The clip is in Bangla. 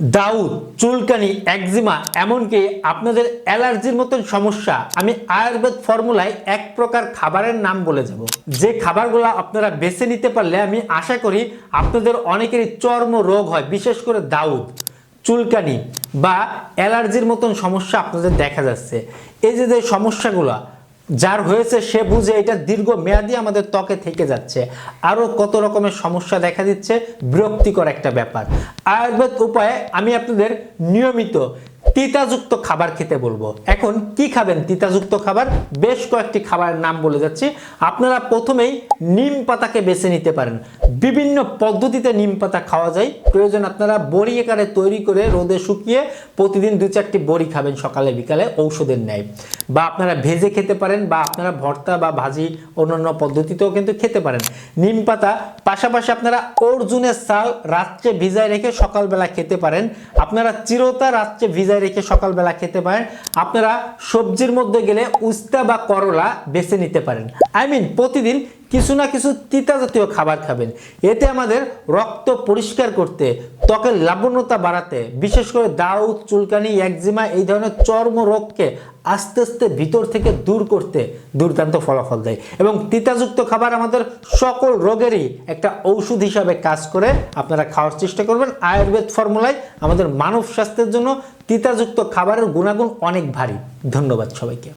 দাউদ, চুলকানি, একজিমা, এমনকি আপনাদের অ্যালার্জির মতন সমস্যা, আমি আয়ুর্বেদ ফর্মুলায় এক প্রকার খাবারের নাম বলে যাব যে খাবারগুলো আপনারা বেছে নিতে পারলে আমি আশা করি আপনাদের অনেকেরই চর্ম রোগ হয়, বিশেষ করে দাউদ। চুলকানি বা অ্যালার্জির মতন সমস্যা আপনাদের দেখা যাচ্ছে। এই যে যে সমস্যাগুলো যার হয়েছে সে বুঝে এটা দীর্ঘ মেয়াদি আমাদের ত্বকে থেকে যাচ্ছে। আরও কত রকমের সমস্যা দেখা দিচ্ছে? বিরক্তিকর একটা ব্যাপার। আয়ুর্বেদ উপায়ে আমি আপনাদের নিয়মিত তিতাযুক্ত খাবার খেতে বলব। এখন কি খাবেন তিতাযুক্ত খাবার? বেশ কয়েকটি খাবারের নাম বলে যাচ্ছি। আপনারা প্রথমেই নিম পাতাকে বেছে নিতে পারেন। বিভিন্ন পদ্ধতিতে নিম পাতা খাওয়া যায়। প্রয়োজন আপনারা বড়ি আকারে তৈরি করে রোদে শুকিয়ে প্রতিদিন দু চারটি বড়ি খাবেন সকালে, বিকালে ঔষধের ন্যায়। বা আপনারা ভেজে খেতে পারেন বা আপনারা ভর্তা বা ভাজি অন্যান্য পদ্ধতিতেও কিন্তু খেতে পারেন। নিম পাতা পাশাপাশি আপনারা অর্জুনের চাল রাত্রে ভিজায় রেখে সকালবেলা খেতে পারেন। আপনারা চিরতা রাত্রে ভিজায় রেখে সকালবেলা খেতে পারেন। আপনারা সবজির মধ্যে গেলে উস্তা বা করলা বেছে নিতে পারেন। আই মিন প্রতিদিন কিছু না কিছু তিতা জাতীয় খাবার খাবেন। এতে আমাদের রক্ত পরিষ্কার করতে, ত্বকের লাবণ্যতা বাড়াতে, বিশেষ করে দাউদ, চুলকানি, একজিমা, এই ধরনের চর্ম রোগকে আস্তে আস্তে ভিতর থেকে দূর করতে দুর্দান্ত ফলাফল দেয়। এবং তিতাযুক্ত খাবার আমাদের সকল রোগেরই একটা ঔষধ হিসাবে কাজ করে। আপনারা খাওয়ার চেষ্টা করবেন। আয়ুর্বেদ ফর্মুলায় আমাদের মানব স্বাস্থ্যের জন্য তিতাযুক্ত খাবারের গুণাগুণ অনেক ভারী। ধন্যবাদ সবাইকে।